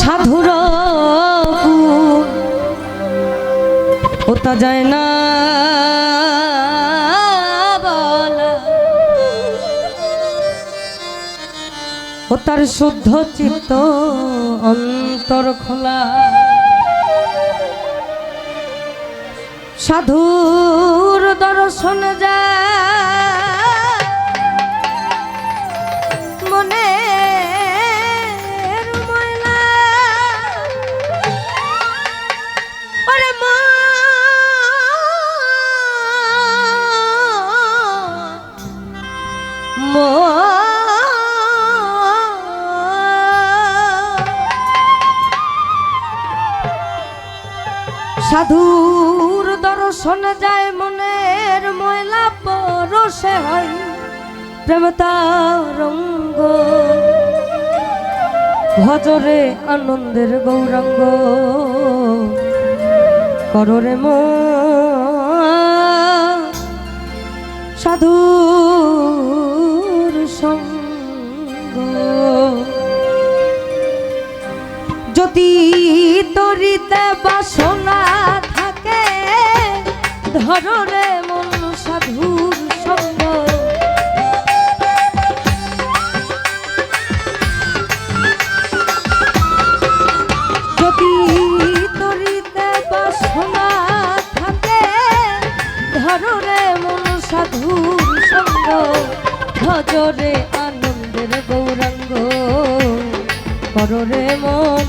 সাধুর ওটা যায় না। ও তার শুদ্ধ চিত্ত অন্তর খোলা সাধুর দর্শন যায় সাধুর দর্শন যায় মনের ময়লা পরশে হয়। প্রেম রঙ্গ ভজরে আনন্দের গৌরাঙ্গ। কররে মো। সাধুর সঙ্গ। তরিতে বাসনা থাকে। ধররে মন সাধুর সঙ্গ যদি বাসনা থাকে ধররে মন সাধুর সঙ্গ ভজরে আনন্দের গৌরাঙ্গ, কররে মন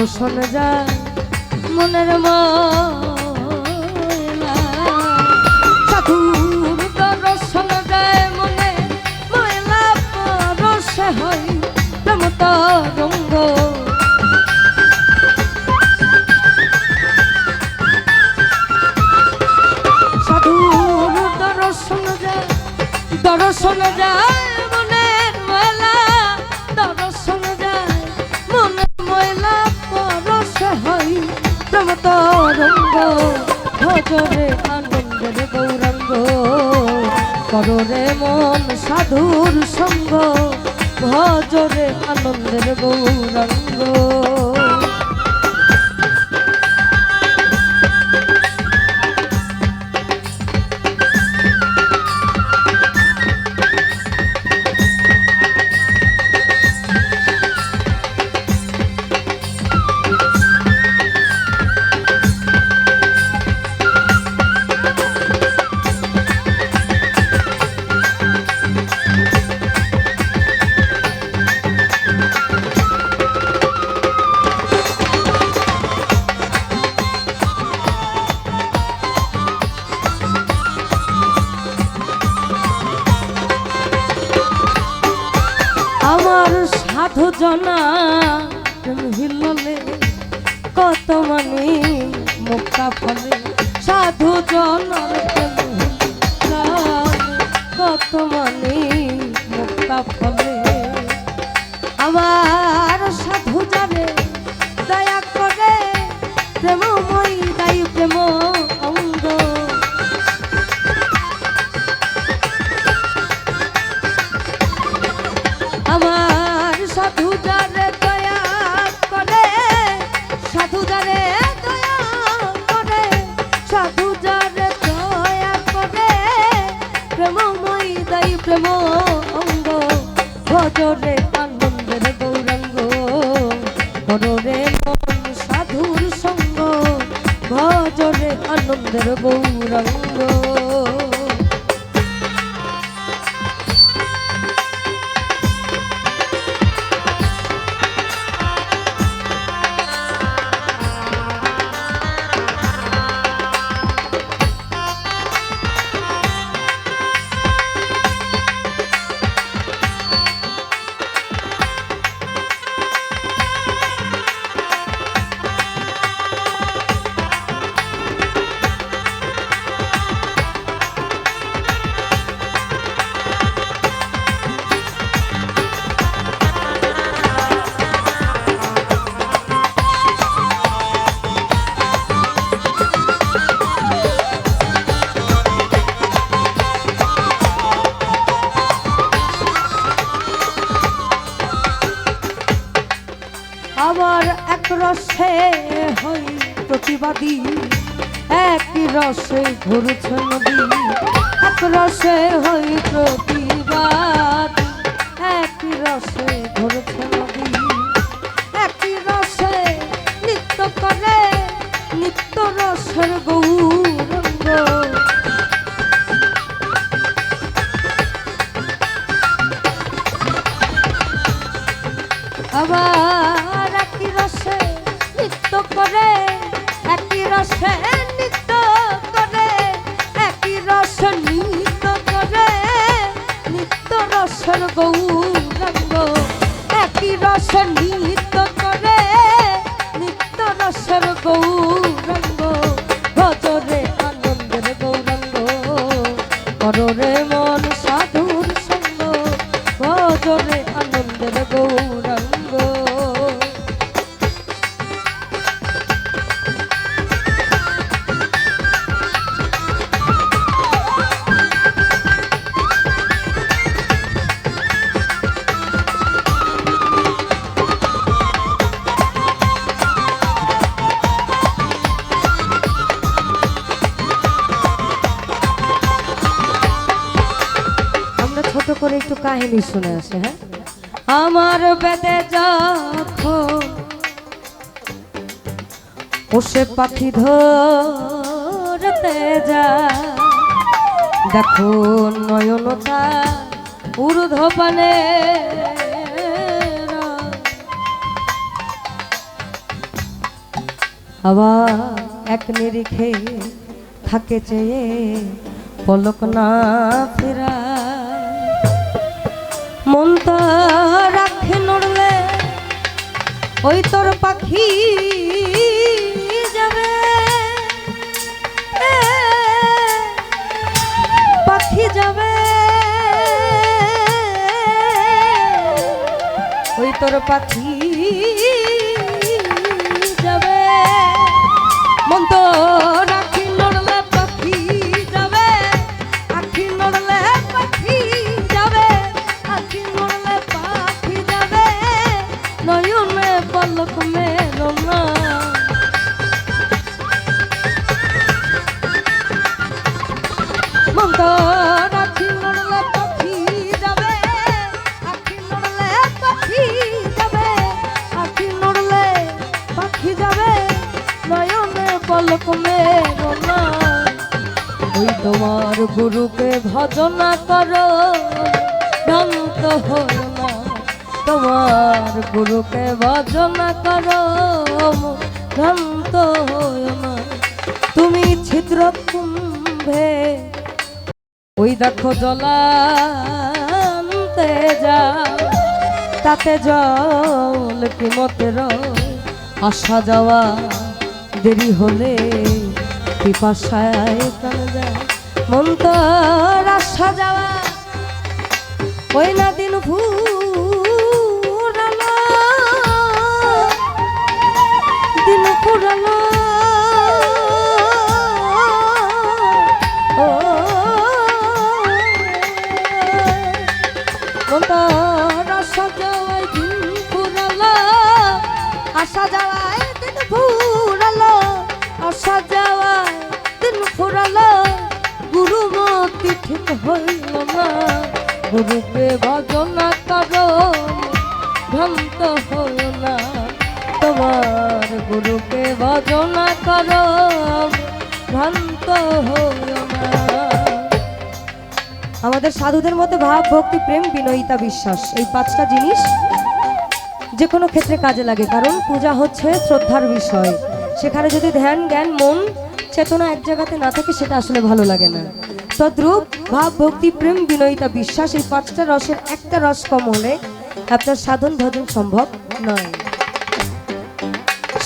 দর্শন যায় মনের ময়লা প্রেম তরঙ্গ ভজরে আনন্দের গৌরাঙ্গ। কররে মন সাধুর সঙ্গ ভজরে আনন্দের গৌরাঙ্গ। আমার সাধু জনা হিললে? কত মানে মুক্তা ফলে সাধু জনার কত মানে মুক্তা ফলে আমার সাধু জানে, দয়া করে প্রেমময় কররে মন সাধুর সঙ্গ ভজরে আনন্দের গৌরাঙ্গ। রসে হই প্রতিবাদী। এক রসে ঘুরছে নদী, এক রসে হই প্রতিবাদ। এক রসে ঘুরছে নদী, এক রসে নিত্য করে নিত্য রসের গৌরঙ্গ রসের কাহিনী শুনে আসি হ্যাঁ? আমার বেদে পোষে পাখি ধরতে যা দেখো নয়নতা ঊর্ধ্বপানে আবার এক নিরিখে থাকে চেয়ে পলক না ফেরা ওই তোর পাখি যাবে। পাখি যাবে। ওই তোর পাখি পলক মেরো না ওই তোমার গুরুকে ভজনা করো, ভ্রান্ত হও না তোমার গুরুকে ভজনা করো, ভ্রান্ত হও না তুমি ছিদ্র কুম্ভে ওই দেখো জলান্তে যা তাতে জল কি মতের আসা যাওয়া দেরি হলে পিপাসায় কান যায়। মন যাওয়া, ওই না দিন ফুরালো দিন ফুরালো আশা যাওয়ায় দিন আসা যাওয়ায় দিন ফুরালো। গুরুমতি ঠিক হইল না। গুরুকে ভজনা করো, ভ্রান্ত হইল না। তোমার গুরুকে ভজনা করো, ভ্রান্ত হইল না। আমাদের সাধুদের মধ্যে ভাব, ভক্তি, প্রেম, বিনয়িতা, বিশ্বাস, এই পাঁচটা জিনিস যে কোনো ক্ষেত্রে কাজে লাগে। কারণ পূজা হচ্ছে শ্রদ্ধার বিষয়। সেখানে যদি ধ্যান, জ্ঞান, মন, চেতনা এক জায়গাতে না থাকে, সেটা আসলে ভালো লাগে না। তদ্রূপ ভাব, ভক্তি, প্রেম, বিনয়িতা, বিশ্বাস, এই পাঁচটা রসের একটা রস কম হলে আপনার সাধন ভজন সম্ভব নয়।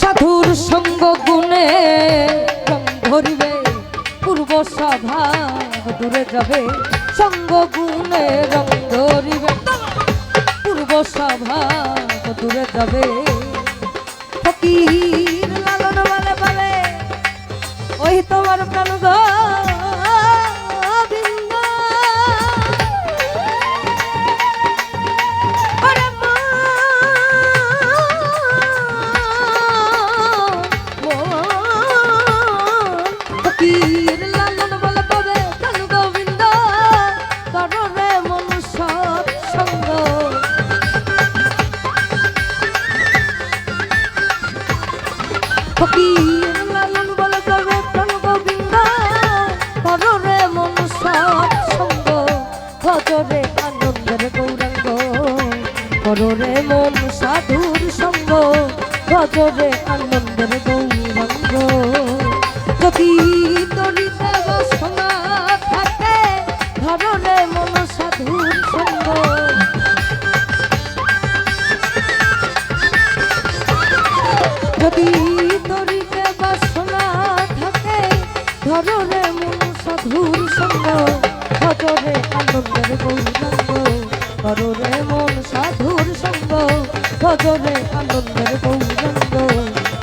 সাধুর সঙ্গ গুণে ধরিবে, পূর্ব সভা দূরে যাবে। সঙ্গ গুণে রং ধরিবে, পূর্ব সভা দূরে যাবে। ফকির বলে বলে ওই তোমার প্রাণ গোবিন্দ ভজরে আনন্দের গৌরাঙ্গ যদি বাসনা থাকে ধররে মন সাধুর সঙ্গ। যদি তরিতে বাসনা থাকে ধররে মন সাধুর সঙ্গ। ভজরে আনন্দের গৌরাঙ্গ কররে মন সাধুর সঙ্গ। ভজরে আনন্দের গৌরাঙ্গ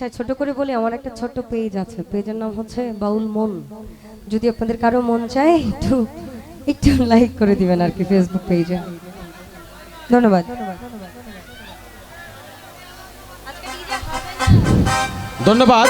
আচ্ছা ছোট করে বলি, আমার একটা ছোট্ট পেজ আছে। পেজের নাম হচ্ছে বাউল মন। যদি আপনাদের কারও মন চায়, একটু একটু লাইক করে দিবেন আর কি ফেসবুক পেজে ধন্যবাদ। ধন্যবাদ।